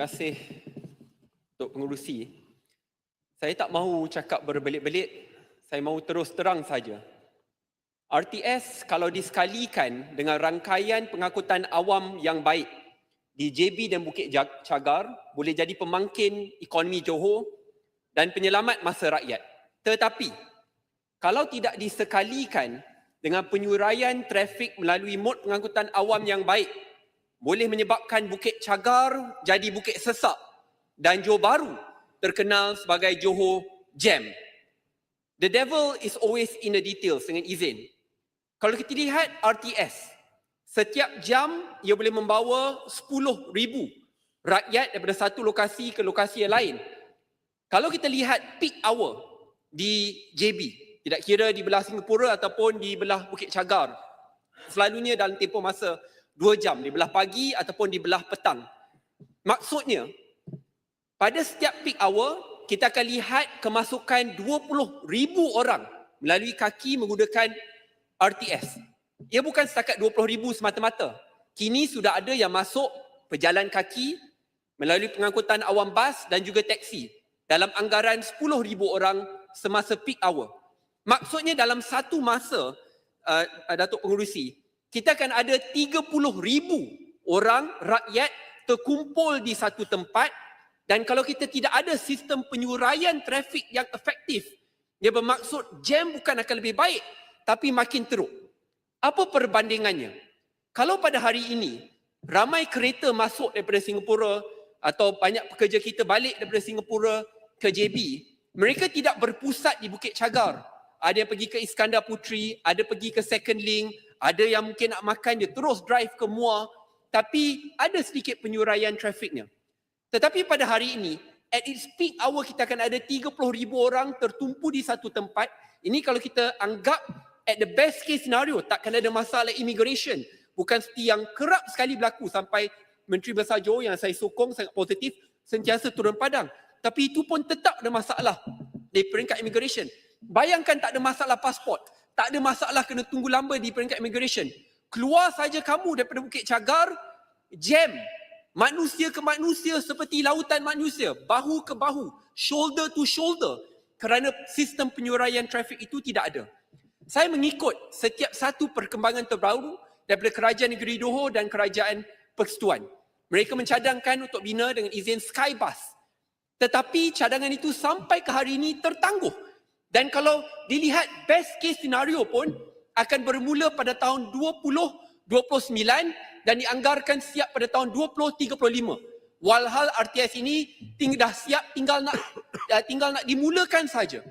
kasih Tok Pengurusi. Saya tak mahu cakap berbelit-belit, saya mahu terus terang saja. RTS kalau disekalikan dengan rangkaian pengangkutan awam yang baik di JB dan Bukit Cagar boleh jadi pemangkin ekonomi Johor dan penyelamat masa rakyat. Tetapi kalau tidak disekalikan dengan penyuraian trafik melalui mod pengangkutan awam yang baik boleh menyebabkan Bukit Cagar jadi Bukit Sesak dan Johor Baru terkenal sebagai Johor Jam. The devil is always in the details dengan izin. Kalau kita lihat RTS, setiap jam ia boleh membawa 10,000 rakyat daripada satu lokasi ke lokasi yang lain. Kalau kita lihat peak hour di JB, tidak kira di belah Singapura ataupun di belah Bukit Cagar, selalunya dalam tempoh masa 2 jam, di belah pagi ataupun di belah petang. Maksudnya, pada setiap peak hour, kita akan lihat kemasukan 20,000 orang melalui kaki menggunakan RTS. Ia bukan setakat 20,000 semata-mata. Kini sudah ada yang masuk pejalan kaki melalui pengangkutan awam bas dan juga teksi dalam anggaran 10,000 orang semasa peak hour. Maksudnya dalam satu masa, uh, Datuk Pengurusi, kita akan ada 30,000 orang rakyat terkumpul di satu tempat dan kalau kita tidak ada sistem penyuraian trafik yang efektif, dia bermaksud jam bukan akan lebih baik tapi makin teruk. Apa perbandingannya? Kalau pada hari ini ramai kereta masuk daripada Singapura atau banyak pekerja kita balik daripada Singapura ke JB, mereka tidak berpusat di Bukit Cagar. Ada yang pergi ke Iskandar Putri, ada pergi ke Second Link, ada yang mungkin nak makan dia terus drive ke Muar, tapi ada sedikit penyuraian trafiknya. Tetapi pada hari ini, at its peak hour kita akan ada 30,000 orang tertumpu di satu tempat. Ini kalau kita anggap at the best case scenario, takkan ada masalah immigration. Bukan seperti yang kerap sekali berlaku sampai Menteri Besar Johor yang saya sokong sangat positif, sentiasa turun padang. Tapi itu pun tetap ada masalah di peringkat immigration. Bayangkan tak ada masalah pasport, tak ada masalah kena tunggu lama di peringkat immigration. Keluar saja kamu daripada Bukit Cagar, jam. Manusia ke manusia seperti lautan manusia, bahu ke bahu, shoulder to shoulder. Kerana sistem penyuraian trafik itu tidak ada. Saya mengikut setiap satu perkembangan terbaru daripada Kerajaan Negeri Johor dan Kerajaan Persekutuan. Mereka mencadangkan untuk bina dengan izin Skybus. Tetapi cadangan itu sampai ke hari ini tertangguh. Dan kalau dilihat best case scenario pun akan bermula pada tahun 2029 dan dianggarkan siap pada tahun 2035. Walhal RTS ini ting dah siap tinggal nak tinggal nak dimulakan saja.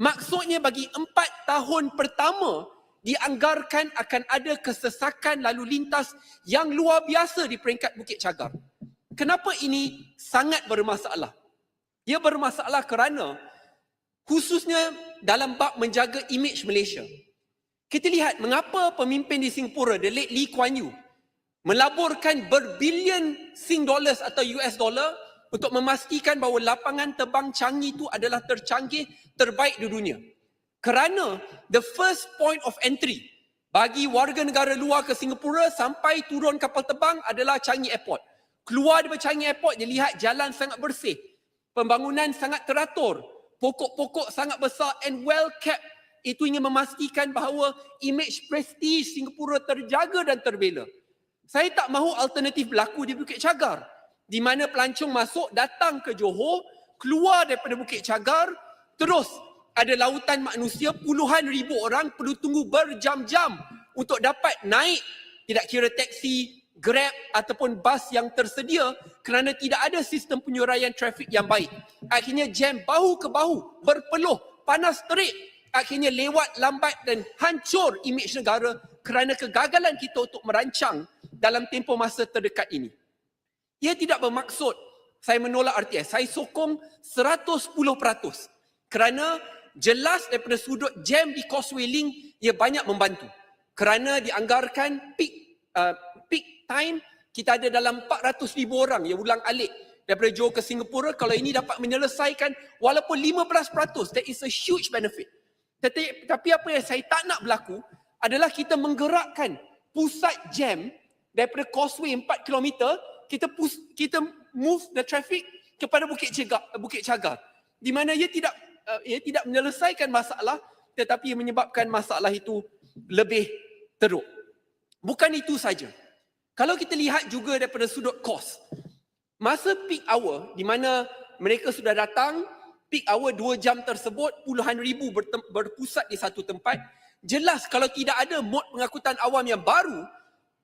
Maksudnya bagi empat tahun pertama dianggarkan akan ada kesesakan lalu lintas yang luar biasa di peringkat Bukit Cagar. Kenapa ini sangat bermasalah? Ia bermasalah kerana khususnya dalam bab menjaga imej Malaysia. Kita lihat mengapa pemimpin di Singapura, the late Lee Kuan Yew, melaburkan berbilion Sing dollars atau US dollar untuk memastikan bahawa lapangan terbang Changi itu adalah tercanggih terbaik di dunia. Kerana the first point of entry bagi warga negara luar ke Singapura sampai turun kapal terbang adalah Changi Airport. Keluar daripada Changi Airport dia lihat jalan sangat bersih. Pembangunan sangat teratur. Pokok-pokok sangat besar and well kept. Itu ingin memastikan bahawa image prestige Singapura terjaga dan terbela. Saya tak mahu alternatif berlaku di Bukit Cagar. Di mana pelancong masuk, datang ke Johor, keluar daripada Bukit Cagar, terus ada lautan manusia, puluhan ribu orang perlu tunggu berjam-jam untuk dapat naik, tidak kira teksi, grab ataupun bas yang tersedia kerana tidak ada sistem penyuraian trafik yang baik. Akhirnya jam bahu ke bahu, berpeluh, panas terik. Akhirnya lewat lambat dan hancur imej negara kerana kegagalan kita untuk merancang dalam tempoh masa terdekat ini. Ia tidak bermaksud saya menolak RTS. Saya sokong 110% kerana jelas daripada sudut jam di Causeway Link ia banyak membantu. Kerana dianggarkan peak uh, peak time kita ada dalam 400 ribu orang yang ulang alik daripada Johor ke Singapura kalau ini dapat menyelesaikan walaupun 15% that is a huge benefit. Tetapi, tapi apa yang saya tak nak berlaku adalah kita menggerakkan pusat jam daripada causeway 4 km kita push, kita move the traffic kepada Bukit Cegak, Bukit Cagar di mana ia tidak uh, ia tidak menyelesaikan masalah tetapi ia menyebabkan masalah itu lebih teruk. Bukan itu saja. Kalau kita lihat juga daripada sudut kos, masa peak hour di mana mereka sudah datang, peak hour dua jam tersebut puluhan ribu berpusat di satu tempat, jelas kalau tidak ada mod pengangkutan awam yang baru,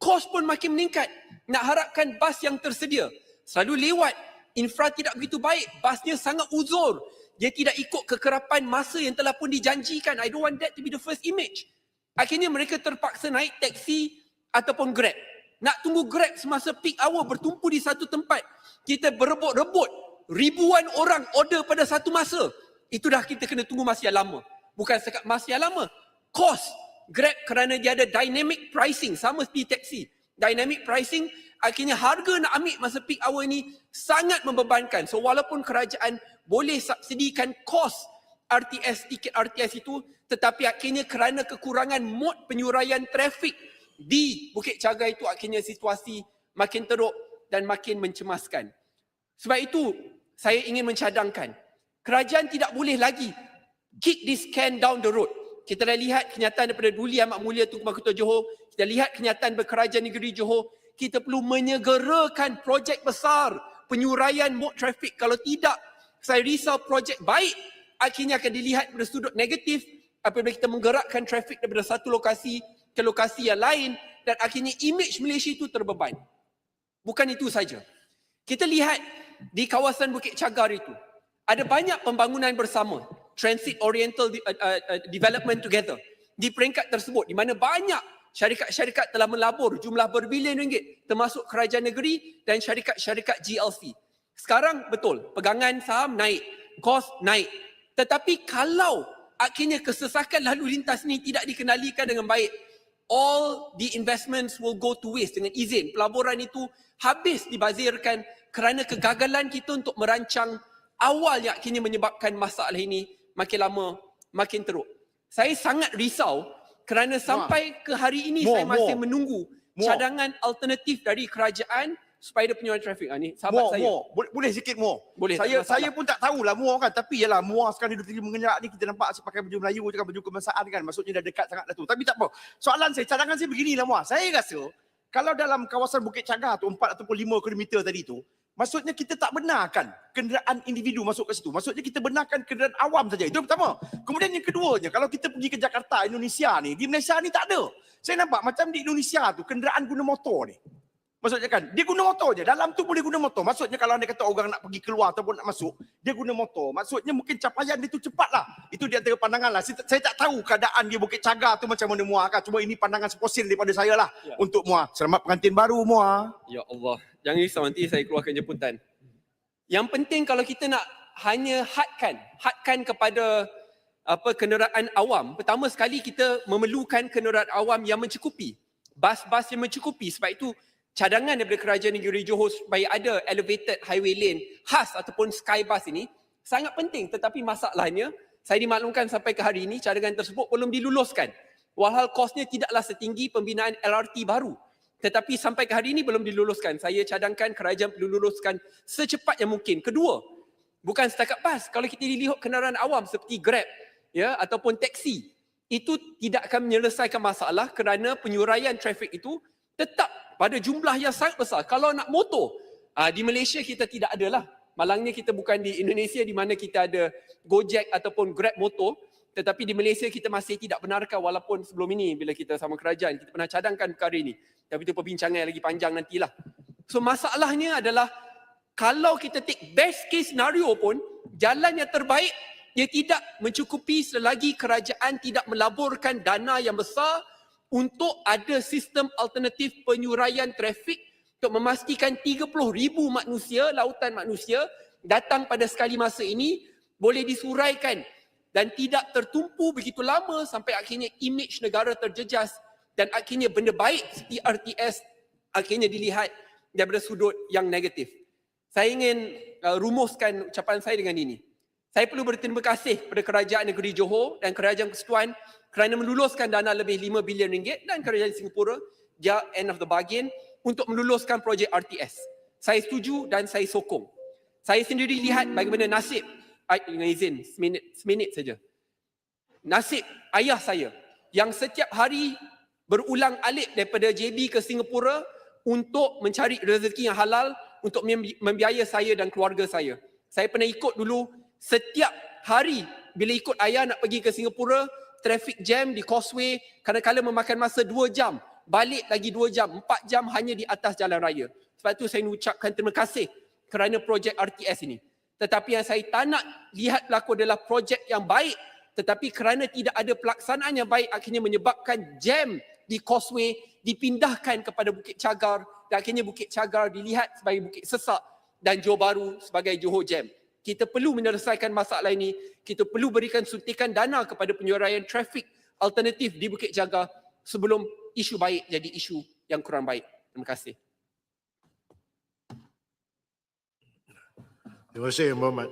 kos pun makin meningkat. Nak harapkan bas yang tersedia selalu lewat, infra tidak begitu baik, basnya sangat uzur. Dia tidak ikut kekerapan masa yang telah pun dijanjikan. I don't want that to be the first image. Akhirnya mereka terpaksa naik taksi ataupun grab. Nak tunggu grab semasa peak hour bertumpu di satu tempat. Kita berebut-rebut. Ribuan orang order pada satu masa. Itu dah kita kena tunggu masa yang lama. Bukan sekat masa yang lama. Cost. Grab kerana dia ada dynamic pricing. Sama seperti taksi. Dynamic pricing akhirnya harga nak ambil masa peak hour ni sangat membebankan. So walaupun kerajaan boleh subsidikan kos RTS, tiket RTS itu tetapi akhirnya kerana kekurangan mod penyuraian trafik di Bukit Cagar itu akhirnya situasi makin teruk dan makin mencemaskan. Sebab itu saya ingin mencadangkan kerajaan tidak boleh lagi kick this can down the road. Kita dah lihat kenyataan daripada Duli Amat Mulia Tunku Mahkota Johor, kita lihat kenyataan berkerajaan negeri Johor, kita perlu menyegerakan projek besar penyuraian mod trafik. Kalau tidak, saya risau projek baik akhirnya akan dilihat dari sudut negatif apabila kita menggerakkan trafik daripada satu lokasi ke lokasi yang lain dan akhirnya image Malaysia itu terbeban. Bukan itu saja. Kita lihat di kawasan Bukit Cagar itu ada banyak pembangunan bersama transit oriental uh, uh, uh, development together di peringkat tersebut di mana banyak syarikat-syarikat telah melabur jumlah berbilion ringgit termasuk kerajaan negeri dan syarikat-syarikat GLC. Sekarang betul pegangan saham naik, kos naik. Tetapi kalau akhirnya kesesakan lalu lintas ini tidak dikenalikan dengan baik, all the investments will go to waste dengan izin. Pelaburan itu habis dibazirkan kerana kegagalan kita untuk merancang awal yang akhirnya menyebabkan masalah ini makin lama makin teruk. Saya sangat risau kerana sampai ke hari ini More, saya masih more. menunggu cadangan alternatif dari kerajaan supaya dia penyuruh trafik. Ha, ni sahabat More, saya. more. Boleh, boleh sikit more. Boleh, Saya saya pun tak tahulah more kan. Tapi yalah more sekarang duduk tinggi mengenyak ni kita nampak asyik pakai baju Melayu cakap baju kebangsaan kan. Maksudnya dah dekat sangat dah tu. Tapi tak apa. Soalan saya, cadangan saya beginilah muah. Saya rasa kalau dalam kawasan Bukit Cagar tu 4 ataupun 5 kilometer tadi tu, maksudnya kita tak benarkan kenderaan individu masuk ke situ. Maksudnya kita benarkan kenderaan awam saja. Itu yang pertama. Kemudian yang keduanya, kalau kita pergi ke Jakarta, Indonesia ni, di Malaysia ni tak ada. Saya nampak macam di Indonesia tu kenderaan guna motor ni. Maksudnya kan, dia guna motor je. Dalam tu boleh guna motor. Maksudnya kalau anda kata orang nak pergi keluar ataupun nak masuk, dia guna motor. Maksudnya mungkin capaian dia tu cepat lah. Itu di antara pandangan lah. Saya, saya tak tahu keadaan dia Bukit Cagar tu macam mana muah kan. Cuma ini pandangan seposil daripada saya lah. Ya. Untuk muah. Selamat pengantin baru muah. Ya Allah. Jangan risau nanti saya keluarkan jemputan. Yang penting kalau kita nak hanya hadkan, hadkan kepada apa kenderaan awam. Pertama sekali kita memerlukan kenderaan awam yang mencukupi. Bas-bas yang mencukupi. Sebab itu cadangan daripada kerajaan negeri Johor supaya ada elevated highway lane khas ataupun sky bus ini sangat penting. Tetapi masalahnya saya dimaklumkan sampai ke hari ini cadangan tersebut belum diluluskan. Walhal kosnya tidaklah setinggi pembinaan LRT baru. Tetapi sampai ke hari ini belum diluluskan. Saya cadangkan kerajaan perlu luluskan secepat yang mungkin. Kedua, bukan setakat bas. Kalau kita dilihat kenderaan awam seperti Grab ya ataupun taksi, itu tidak akan menyelesaikan masalah kerana penyuraian trafik itu tetap pada jumlah yang sangat besar. Kalau nak motor, ah, di Malaysia kita tidak ada lah. Malangnya kita bukan di Indonesia di mana kita ada Gojek ataupun Grab motor. Tetapi di Malaysia kita masih tidak benarkan walaupun sebelum ini bila kita sama kerajaan kita pernah cadangkan perkara ini. Tapi itu perbincangan yang lagi panjang nantilah. So masalahnya adalah kalau kita take best case scenario pun jalan yang terbaik dia tidak mencukupi selagi kerajaan tidak melaburkan dana yang besar untuk ada sistem alternatif penyuraian trafik untuk memastikan 30 ribu manusia, lautan manusia datang pada sekali masa ini boleh disuraikan dan tidak tertumpu begitu lama sampai akhirnya image negara terjejas dan akhirnya benda baik seperti RTS akhirnya dilihat daripada sudut yang negatif. Saya ingin uh, rumuskan ucapan saya dengan ini. Saya perlu berterima kasih kepada kerajaan negeri Johor dan kerajaan Persekutuan kerana meluluskan dana lebih 5 bilion ringgit dan kerajaan Singapura dia end of the bargain untuk meluluskan projek RTS. Saya setuju dan saya sokong. Saya sendiri lihat bagaimana nasib, dengan izin, seminit, seminit saja. Nasib ayah saya yang setiap hari berulang alik daripada JB ke Singapura untuk mencari rezeki yang halal untuk membi- membiaya saya dan keluarga saya. Saya pernah ikut dulu setiap hari bila ikut ayah nak pergi ke Singapura, traffic jam di causeway kadang-kadang memakan masa 2 jam. Balik lagi 2 jam, 4 jam hanya di atas jalan raya. Sebab itu saya ucapkan terima kasih kerana projek RTS ini. Tetapi yang saya tak nak lihat berlaku adalah projek yang baik tetapi kerana tidak ada pelaksanaan yang baik akhirnya menyebabkan jam di causeway dipindahkan kepada Bukit Cagar dan akhirnya Bukit Cagar dilihat sebagai Bukit Sesak dan Johor Bahru sebagai Johor Jam. Kita perlu menyelesaikan masalah ini. Kita perlu berikan suntikan dana kepada penyuraian trafik alternatif di Bukit Jaga sebelum isu baik jadi isu yang kurang baik. Terima kasih. Terima kasih Muhammad.